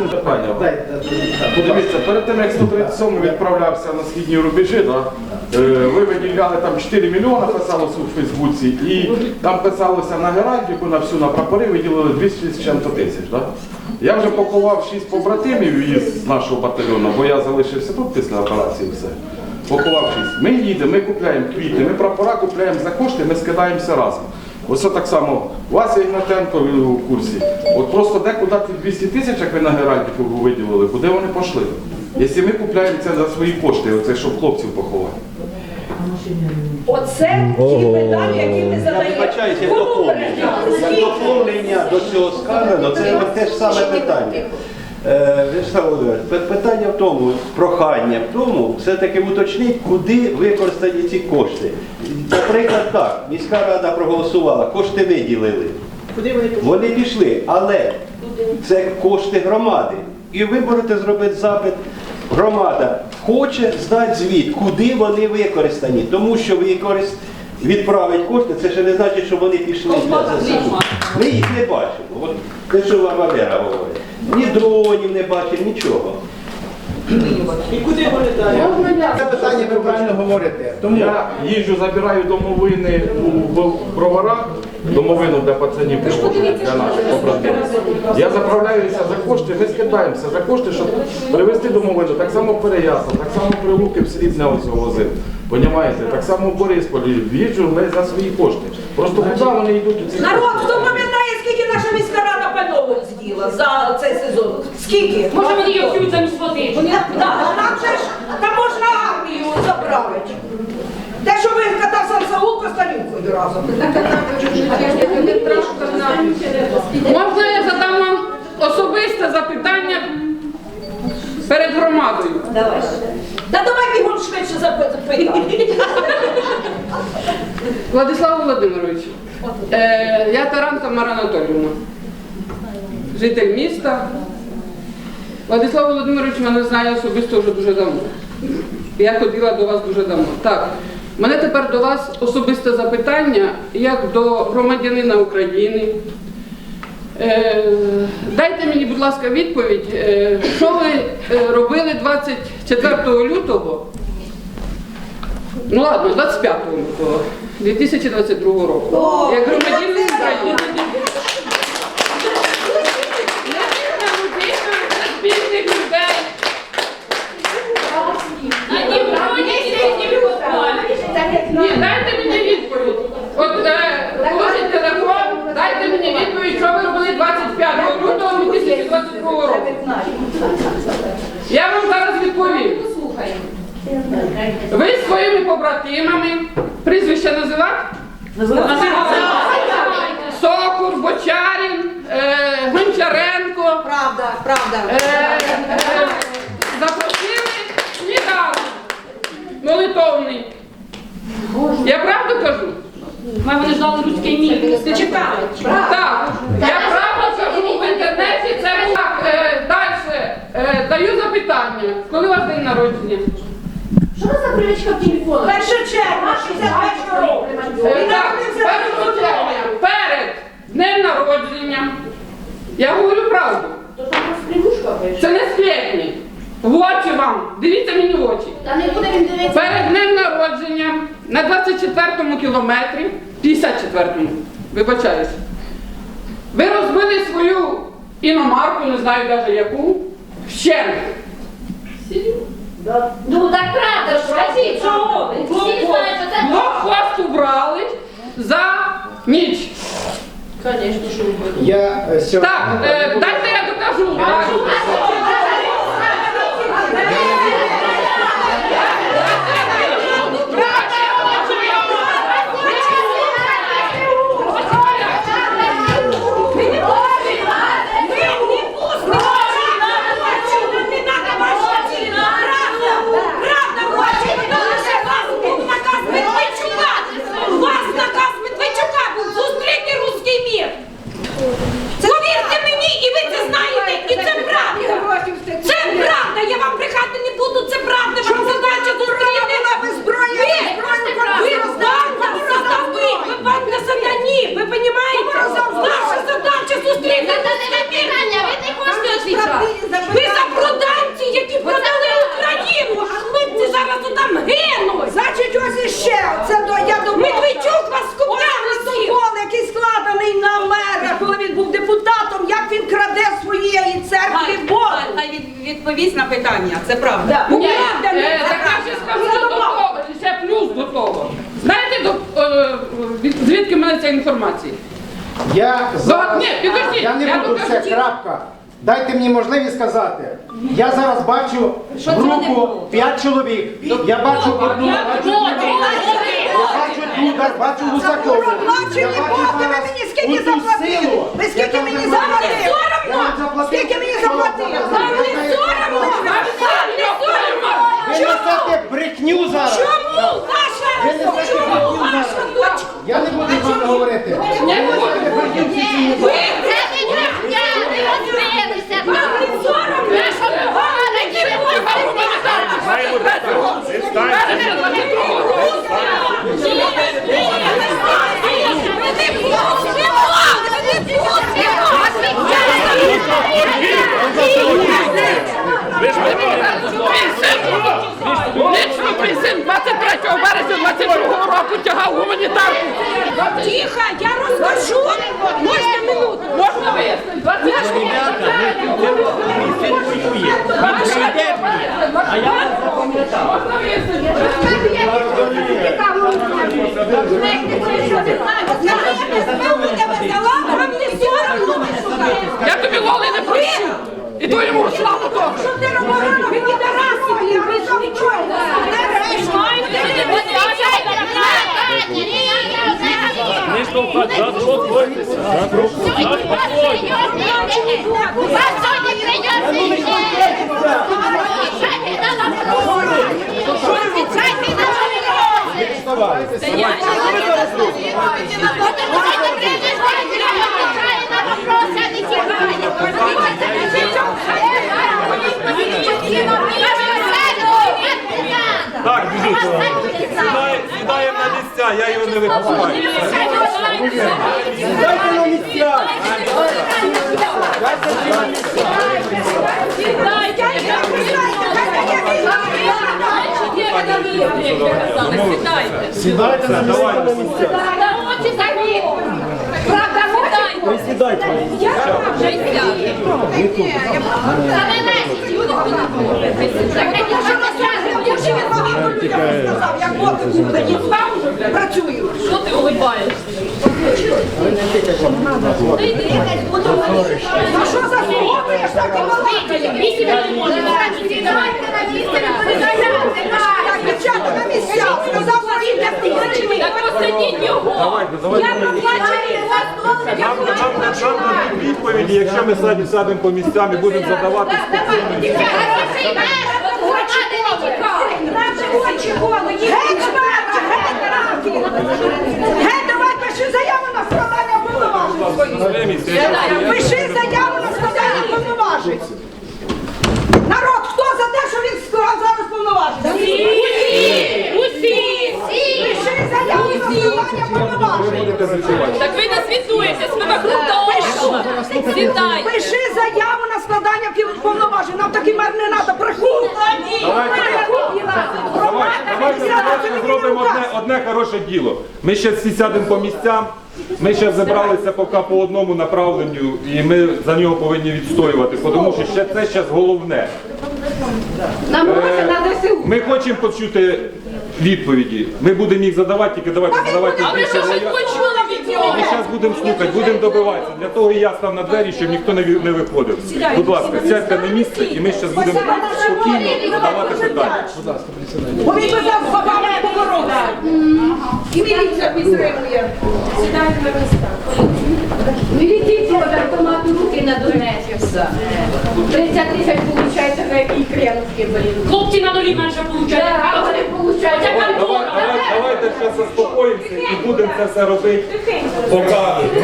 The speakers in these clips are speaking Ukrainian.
Питання. Дивіться, перед тим як 137 відправлявся на східні рубежі, да, е, ви виділяли там 4 мільйони, писалося у Фейсбуці, і там писалося на геральдику, на всю на прапори виділили 200 з чим-то тисяч. Да? Я вже поховав 6 побратимів із нашого батальйону, бо я залишився тут після операції все. Поховав 6. Ми їдемо, ми купляємо квіти, ми прапора купляємо за кошти, ми скидаємося разом. Ось так само Вася Ігнатенко у курсі. От просто де куди ті 200 тисяч, як ви на Геральдику виділили, куди вони пішли? Якщо ми купляємо це за свої кошти, оце щоб хлопців поховати. Оце ті питання, які ми Я задаємо. вибачаюся, Кому доповнення. Доповнення до цього сказано, це те ж саме питання. Е, Вячеслав Володимирович, пи- питання в тому, прохання в тому, все-таки уточніть, куди використані ці кошти. Наприклад, так, міська рада проголосувала, кошти виділили. Вони пішли, але це кошти громади. І ви можете зробити запит. Громада хоче здати звіт, куди вони використані. Тому що використ... відправить кошти, це ще не значить, що вони пішли для ЗСУ. Ми їх не бачимо. От те, що вам Валера говорить. Ні дронів не бачимо, нічого. Це питання ви правильно говорите. Тому Я їжджу, забираю домовини у броварах, домовину для пацанів привожу, для наших побратимів. Я заправляюся за кошти, ми скидаємося за кошти, щоб привезти домовину. Так само в Переяслав, так само в Прилуки в Срібне ось возив. Понімаєте? Так само в Борисполі. Їжджу ми за свої кошти. Просто куди вони йдуть у ці Народ, кошти? хто пам'ятає, скільки наша міська рада пального з'їла за цей сезон? Скільки? Може мені його фють замість води? Да, нам же ж, там можна армію заправити. Те, що ви катав сам Саул, Косталюкою разом. Можна я задам вам особисте запитання перед громадою? Давай. Та давай бігом швидше запитати. Владислав Володимирович, е, я Таранка Мара Анатоліївна, житель міста. Владислав Володимирович мене знає особисто вже дуже давно. Я ходила до вас дуже давно. Так, мене тепер до вас особисте запитання, як до громадянина України. Е, дайте мені, будь ласка, відповідь, е, що ви е, робили 24 лютого Ну ладно, 25 лютого 2022 року. Як громадянин України. Не людина, не спільних людей. Ні, дайте мені відповідь. От е, положіть телефон, дайте мені відповідь, що ви робили 25 лютого 2022 року. Я вам зараз відповім. Ви зі своїми побратимами, прізвище називати? Сокур, Бочарін, е, Гончаренко. Правда, правда. Е, е, запросили сніданок молитовний. Я правду кажу? Ми вони ждали руський мір. Ти чекали. Так, я правду кажу в інтернеті, це так. Е, Далі е, даю запитання. Коли у вас день народження? Що це за привичка в телефону? Перше червня, 61 року. Е, Так, 1 червня, перед днем народження. Я говорю правду. То там розпрямушка. Це не сплетні. В очі вам. Дивіться мені в очі. Та не буде він дивитися. Перед днем народження на 24-му кілометрі, 54-му, вибачаюся, ви розбили свою іномарку, не знаю навіть яку, вщент. Ну так правда, ж скажіть, чого ви? Всі знають, що це Блокпост убрали за ніч. Звісно, що ви. я е, сьогодні. Так, е, дайте я докажу. Повірте мені, і ви це знаєте, і це відповість на питання. Це правда. Ні, Правда, не е, так я ще скажу що до того, ще плюс до того. Знаєте, до, е, від- звідки в мене ця інформація? Я зараз... ні, підожди, Я не я буду все, ті- крапка. Дайте мені можливість сказати. Я зараз бачу Що це не групу було? 5 чоловік. Я бачу одну. Я бачу Дудар, бачу Гусакову. Бачили, Я бачу Бог, ви зараз мені скільки заплатили? силу, Ви скільки мені вже заплатили? Я вам Соромно? заплатив. Скільки мені заплатили? Вам не соромно? Ви несете брехню зараз. Чому ваша? Ви несете брехню зараз. Я не буду з вами говорити. Не Ви буду. не брехня, не розбилися там. Вам не соромно? Ви що, погані, Лічно присин 23 березня 22 року тягав гуманітарку. Тихо, я розкажу. Можна минуту? Можна вияснити? 23 А я вас запам'ятав. Можна вияснити? Вам не соромно? Я тобі Лоли не прощу. І то йому славу теж. Що ти робила? Ви підараси, я ви нічого. Так, біжіть. Сідає- на місця, я його не випускаю. Дайте на місця. Сідайте на місця. Правда, сідайте. Як боти я працюю. Що ти улибаєшся? А що за? Так і його. Я проплачую. Я Нам нам- плачу нам дадуть відповіді, якщо ми садимо садимо по місцям і будемо задавати. Геть мера, геть давай пиши заяву на складання повноважень. Пиши заяву на складання повноважень. Народ, хто за те, що він склав зараз повноваження? Усі! Пиши Так ви ви виходите. Сідайте. Пиши заяву на складання повноважень. Нам такий мер не треба. Брехун. Давайте, давайте, давайте зробимо одне, одне хороше діло. Ми ще всі сядемо по місцям. Ми ще зібралися поки по одному направленню, і ми за нього повинні відстоювати, тому що ще це зараз головне. Нам Е, Ми хочемо почути відповіді. Ми будемо їх задавати, тільки давайте задавайте А ви що щось почули від нього? Ми зараз будемо слухати, будемо добиватися. Для того і я став на двері, щоб ніхто не ві- не виходив. Будь ласка, сядьте на місце і ми зараз будемо спокійно задавати питання. Бо він би зараз бабами поборовся. І міліція підтримує. Міліції автомату руки на Донецька. 30 тисяч получається на якій кремлівській блін. Хлопці на нулі менше получають. Да, вони получають. Оця Давай, контора. давай, давайте ще заспокоїмося і будемо це все робити. Поки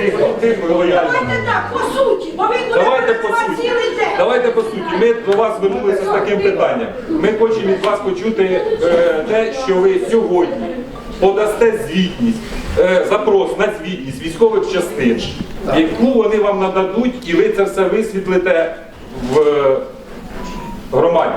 тихо, тихо лояльно. Давайте так, по суті, бо буде Давайте по працювати суті. цілий день. Давайте по суті. Ми до вас звернулися з таким питанням. Ми хочемо від вас почути е, те, що ви сьогодні подасте звітність, е, запрос на звітність військових частин, яку вони вам нададуть, і ви це все висвітлите в е, громаді.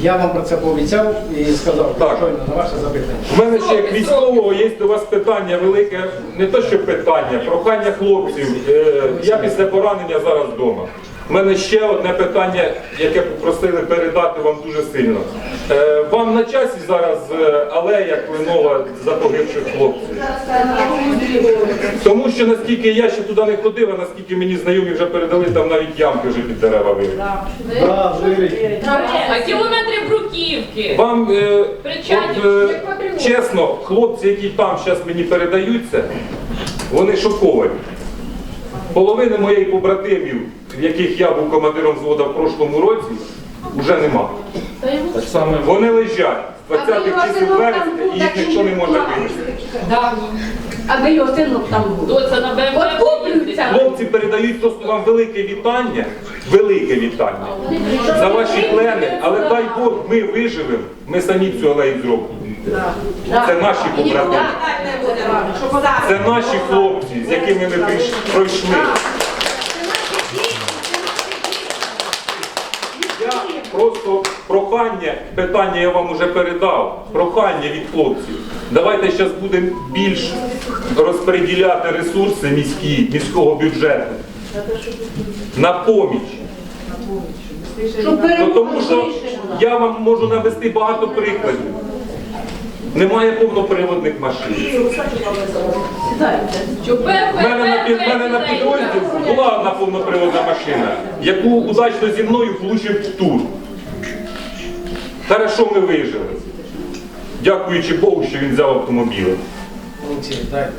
Я вам про це пообіцяв і сказав Так. щойно на ваше запитання. У мене ще як військового є до вас питання велике, не то що питання, прохання хлопців. Е, Я після поранення зараз вдома. У мене ще одне питання, яке попросили передати вам дуже сильно. Е, вам на часі зараз е, алея Клинова за погибших хлопців? Тому що наскільки я ще туди не ходив, а наскільки мені знайомі вже передали, там навіть ямки вже під дерева вирили. А кілометри бруківки. Вам е, от, е, чесно, хлопці, які там зараз мені передаються, вони шоковані. Половини моєї побратимів, в яких я був командиром взводу в прошлому році, вже нема. Вони лежать з 20-х чисел вересня і їх ніхто не може винести. Аби його синок там був. Хлопці передають просто вам велике вітання, велике вітання за ваші клени, але дай Бог, ми виживемо, ми самі цю алею зробимо. Це наші побратими. Це наші хлопці, з якими ми пройшли. Я просто прохання, питання я вам уже передав, прохання від хлопців. Давайте зараз будемо більш розподіляти ресурси міські, міського бюджету на поміч. Ну, тому що я вам можу навести багато прикладів. Немає повноприводних машин. У мене на, під, мене на підрозділ була одна повноприводна машина, яку удачно зі мною влучив тур. Хорошо ми вижили. Дякуючи Богу, що він взяв автомобіль.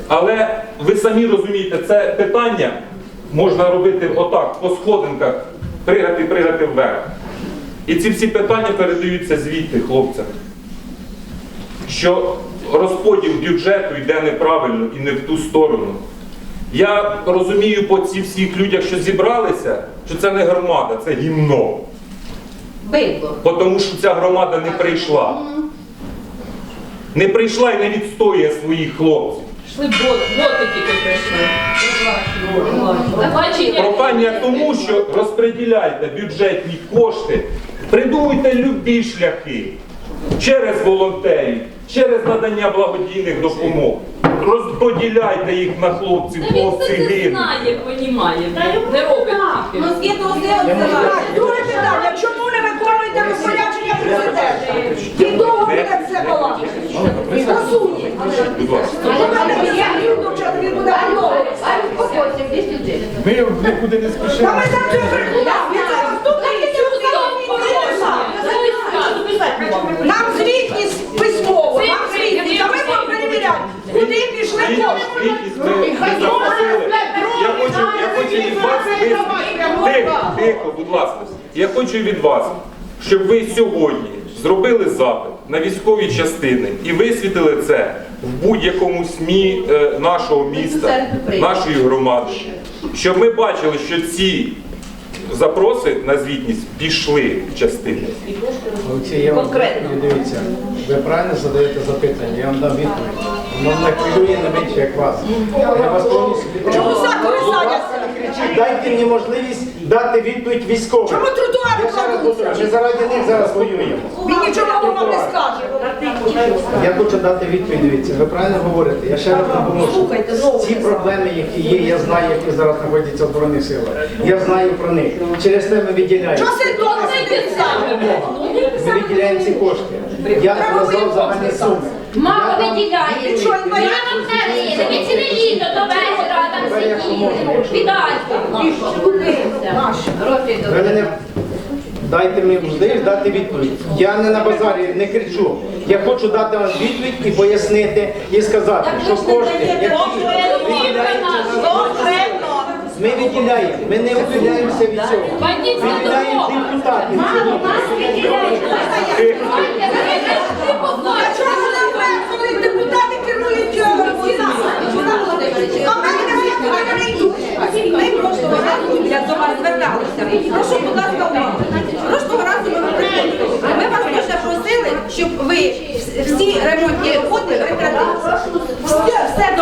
Але ви самі розумієте, це питання можна робити отак, по сходинках, пригати, пригати вверх. І ці всі питання передаються звідти хлопцям. Що розподіл бюджету йде неправильно і не в ту сторону. Я розумію по цих всіх людях, що зібралися, що це не громада, це гімно. Бо Тому що ця громада не прийшла. Не прийшла і не відстоює своїх хлопців. Бот, боти тільки прийшли. Прохання тому, що розподіляйте бюджетні кошти, придумуйте любі шляхи через волонтерів, через надання благодійних допомог. Розподіляйте їх на хлопців, Та він хлопці гинуть. знає, понімає. Не робить тільки. Так, друге питання. Чому не виконуєте розпорядження президента? Від того буде все балакати. Будь ласка. Він. Ми нікуди не Та спішимо. ми це. Він це наступний сюди. Нам звітність письмово, нам звітність, а ми будемо перевіряти, куди пішли кошти. Звітність ми не запросили. Я хочу, я хочу від вас вис- тихо, будь ласка. Я хочу від вас, щоб ви сьогодні зробили запит на військові частини і висвітили це в будь-якому СМІ е, нашого міста, нашої громади, щоб ми бачили, що ці запроси на звітність пішли в частини. Олексій, я вам дивіться. Ви правильно задаєте запитання, я вам дам відповідь. Воно не хвилює не менше, як вас. Я вас повністю Дайте мені можливість дати відповідь військовим. Чому тротуари Я ще раз повторюю, Ми заради них зараз воюємо. Він нічого вам не скаже. Я хочу дати відповідь, дивіться, ви правильно говорите, я ще раз допоможу. Ці проблеми, які є, я знаю, які зараз знаходяться в Збройних силах. Я знаю про них. Через те ми виділяємо. Що це добре сидить сам? Ми виділяємо ці кошти. Я назвав загальні суми. Мама виділяє. Що, інвалід? Ви мене дайте мені можливість дати відповідь. Я не на базарі не кричу. Я хочу дати вам відповідь і пояснити, і сказати, що кошти, які виділяються на ми виділяємо, ми не виділяємося від цього. Бандитська Виділяємо депутатів. А зверталися. Прошу, ну, будь ласка, увагу. Прошлого разу ми приходили. Ми вас дуже просили, щоб ви всі ремонтні роботи витратили. Все, все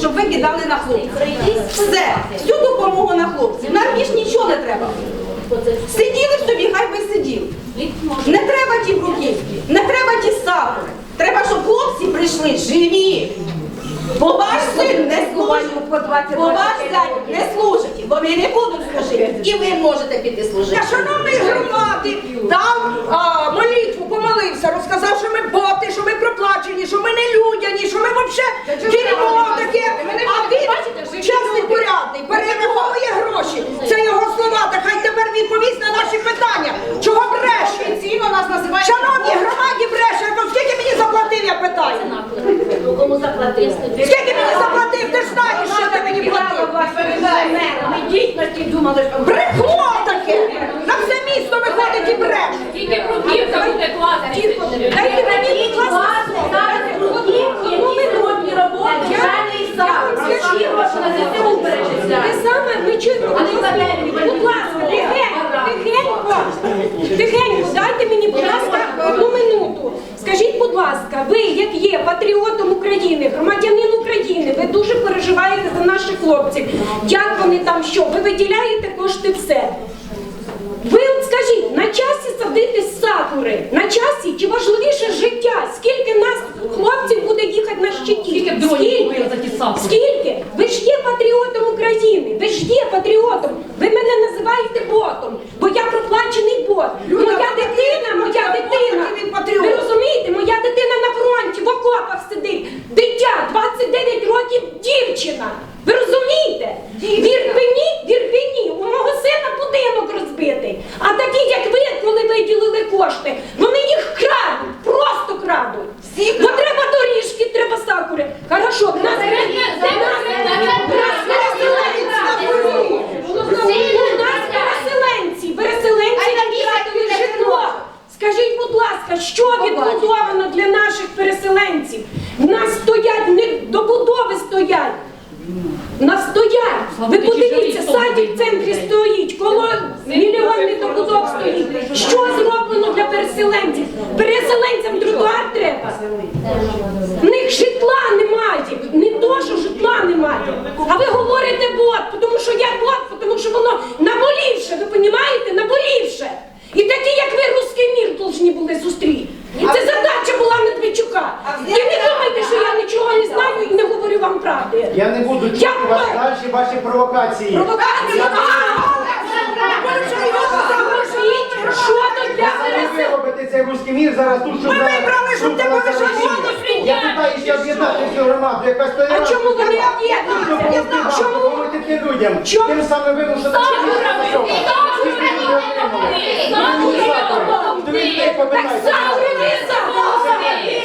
щоб ви кидали на хлопців. Все, всю допомогу на хлопців. Нам більш нічого не треба. Сиділи б собі, хай би сидів. Не треба ті бруківки, не треба ті сапори. Треба, щоб хлопці прийшли живі. Бо ваш син не служить зять не служить, вони не будуть служити. І ви можете піти служити. Я шановний громади дав а, молитву, помолився, розказав, що ми боти, що ми проплачені, що ми не людяні, що ми взагалі дерьмо таке. А він чесний порядний, перераховує гроші. Це його слова. Та хай тепер відповість на наші питання. Чого бреше? Офіційно нас називають. Шановні громаді бреше, скільки мені заплатив, я питаю? Кому? Заплатив? Ти ж знаєш, що ти мені Ми дійсності думали, що Брехло таке! На все місто виходить і бреше. Тільки бруківка буде класти. Дайте мені, будь ласка, Те саме ви чуєте, будь ласка, тихенько, тихенько, тихенько, дайте мені, будь ласка, одну минуту. Скажіть, будь ласка, ви, як є патріотом України, громадянин України, ви дуже переживаєте за наших хлопців. Як вони там що? Ви виділяєте кошти все. Ви от скажіть, на часі садити сакури, на часі чи важливіше життя? Скільки нас хлопців буде їхати на щиті? Скільки Скільки? Скільки? Ви ж є патріотом України, ви ж є патріотом. Ви мене називаєте ботом, бо я проплачений бот. Моя дитина, моя дитина. Ви розумієте, моя дитина на фронті, в окопах сидить. Дитя, 29 років дівчина. Ви розумієте? В Ірпені, в Ірпені, у мого сина будинок розбитий. А такі, як ви, коли виділили кошти, вони їх крадуть, просто крадуть. Бо треба доріжки, треба сакури. Хорошо, в нас у нас переселенці, переселенці втратили житло. Скажіть, будь ласка, що відбудовано для наших переселенців? В нас стоять, не добудови стоять. На стоять. Ви подивіться, садик в центрі стоїть, коло мільйонних добудов стоїть. Що зроблено для переселенців? Переселенцям тротуар треба. В них житла немає. Не то, що житла немає. А ви говорите бот, тому що я бот, тому що воно наболівше, ви розумієте? Наболівше. І такі, як ви, русський мір повинні були зустріти. І це задача була Медведчука. І не думайте, що я нічого не знаю і не говорю вам правди. Я не буду чути Я вас бачу. далі, ваші провокації. Провокація! Що тут для Ви переселенців? робите цей руський мір зараз тут, щоб... Ми зараз- вибрали, щоб ти зараз повишав закінчити. голос. Я питаюся об'єднати цю громаду, якась А чому ви не об'єднуєтеся? Чому? Допомогти людям. Чому? Тим самим вимушено.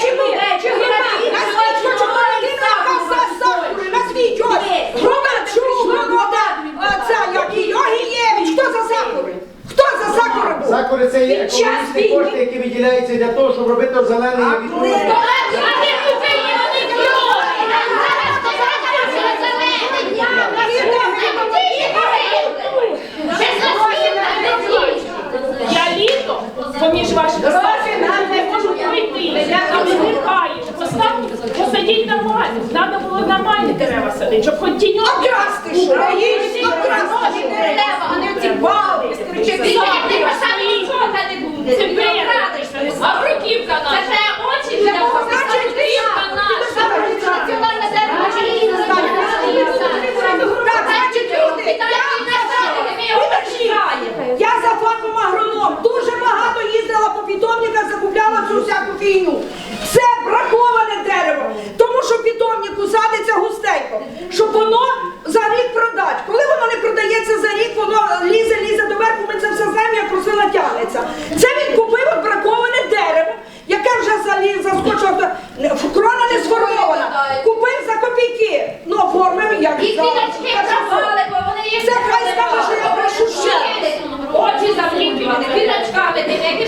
Чи ви? Чи ви? Назвіть, що чоловіка, яка за сакури, назвіть ось. Романчук, а ця, як її, Огієвич, хто за сакури? Хто за сакури був? Сакури це є Під час економічні війни. Виділяються для того, щоб робити зелений відповідь. Я літо поміж ваших статей не можу пройти. Я там зникаю. Поставте, посадіть нормально. Треба було нормальні дерева садити, щоб хоч тіньок. Окрасти, що? Наїсть, окрасти дерева, а не ці бали, стрічки. Це ви. А бруківка наша. Це очі для Значить, бруківка наша. Так, значить, люди, я за фахом агроном дуже багато їздила по питомниках, закупляла цю всяку фігню. Це браковане дерево, тому що в питомнику садиться густенько, щоб воно за рік продати. Коли воно не продається за рік, воно лізе, лізе доверху, ми це все знаємо, як росина тягнеться. Це він купив от браковане дерево, яке вже залі- заскочило, в- крона не сформована. Купив за копійки, ну оформив як за- Це хай скаже, що я брешу ще. Заплітувати, квіточками, які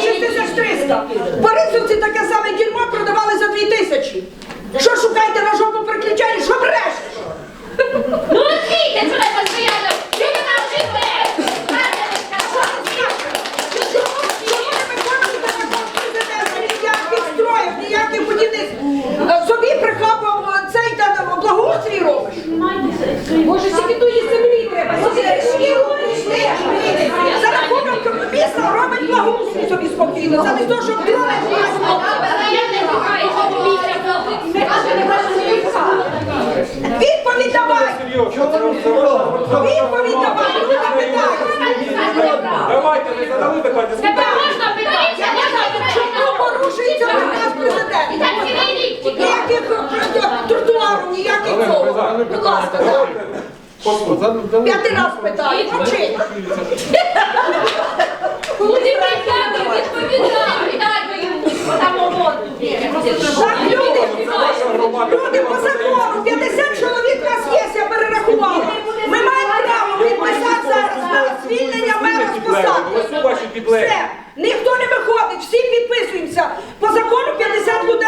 6300. В Борисовці таке саме дерьмо продавали за 2000. Що шукаєте на жопу приключень? Що брешеш? Ну, відкрийте, що це постоянно. Що ви там жите? Чому не виконуєте закон президента? Ніяких строїв, ніяких будівництв. Е, Собі прихапав е, цей та там, благоустрій робиш. Боже, скільки тої землі треба? За рахунок міста робить благоустрій собі спокійно, замість того, щоб дрони Я не шукаю, що місця Відповідь Відповідь давай, люди питають. Давайте, ви задали питання. Тебе можна питати? Чому порушується приказ президента? Ніяких тротуару, ніяких цього. Будь ласка. П'ятий раз питаю, мовчи. Коли прийдемо, відповідай, дай йому самоводу. Так, люди, люди по закону, 50 чоловік у нас є, я перерахувала. Ми маємо право підписати зараз на звільнення мера з посади. Все, ніхто не виходить, всі підписуємося. По закону 50 людей